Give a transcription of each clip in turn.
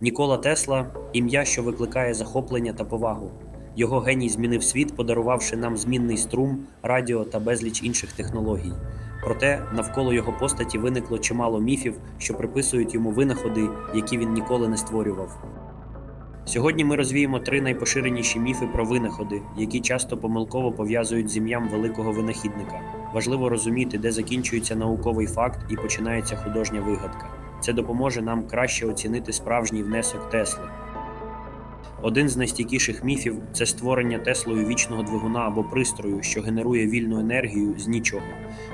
Нікола Тесла ім'я, що викликає захоплення та повагу. Його геній змінив світ, подарувавши нам змінний струм, радіо та безліч інших технологій. Проте навколо його постаті виникло чимало міфів, що приписують йому винаходи, які він ніколи не створював. Сьогодні ми розвіємо три найпоширеніші міфи про винаходи, які часто помилково пов'язують з ім'ям великого винахідника. Важливо розуміти, де закінчується науковий факт і починається художня вигадка. Це допоможе нам краще оцінити справжній внесок Тесли. Один з найстійкіших міфів це створення Теслою вічного двигуна або пристрою, що генерує вільну енергію з нічого.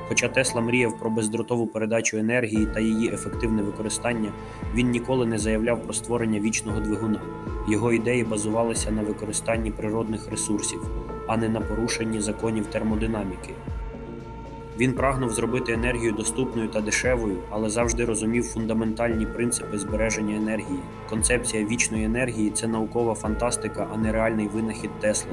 Хоча Тесла мріяв про бездротову передачу енергії та її ефективне використання, він ніколи не заявляв про створення вічного двигуна. Його ідеї базувалися на використанні природних ресурсів, а не на порушенні законів термодинаміки. Він прагнув зробити енергію доступною та дешевою, але завжди розумів фундаментальні принципи збереження енергії. Концепція вічної енергії це наукова фантастика, а не реальний винахід Тесли.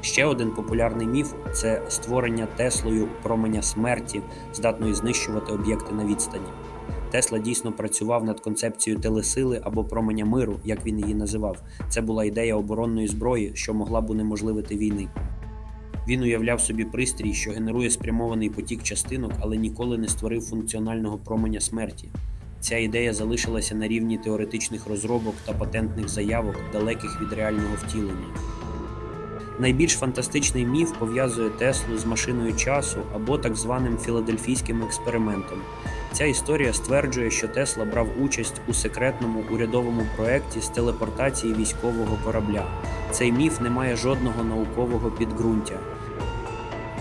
Ще один популярний міф це створення Теслою променя смерті, здатної знищувати об'єкти на відстані. Тесла дійсно працював над концепцією телесили або променя миру, як він її називав. Це була ідея оборонної зброї, що могла б унеможливити війни. Він уявляв собі пристрій, що генерує спрямований потік частинок, але ніколи не створив функціонального променя смерті. Ця ідея залишилася на рівні теоретичних розробок та патентних заявок, далеких від реального втілення. Найбільш фантастичний міф пов'язує Теслу з машиною часу або так званим філадельфійським експериментом. Ця історія стверджує, що Тесла брав участь у секретному урядовому проєкті з телепортації військового корабля. Цей міф не має жодного наукового підґрунтя.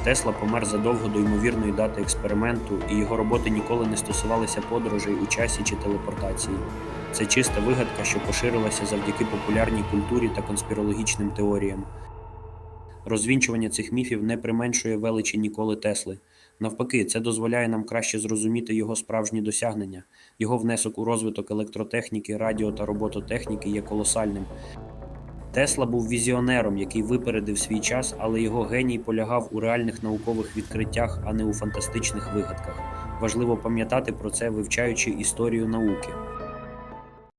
Тесла помер задовго до ймовірної дати експерименту, і його роботи ніколи не стосувалися подорожей у часі чи телепортації. Це чиста вигадка, що поширилася завдяки популярній культурі та конспірологічним теоріям. Розвінчування цих міфів не применшує величі Ніколи Тесли. Навпаки, це дозволяє нам краще зрозуміти його справжні досягнення. Його внесок у розвиток електротехніки, радіо та робототехніки є колосальним. Тесла був візіонером, який випередив свій час, але його геній полягав у реальних наукових відкриттях, а не у фантастичних вигадках. Важливо пам'ятати про це, вивчаючи історію науки.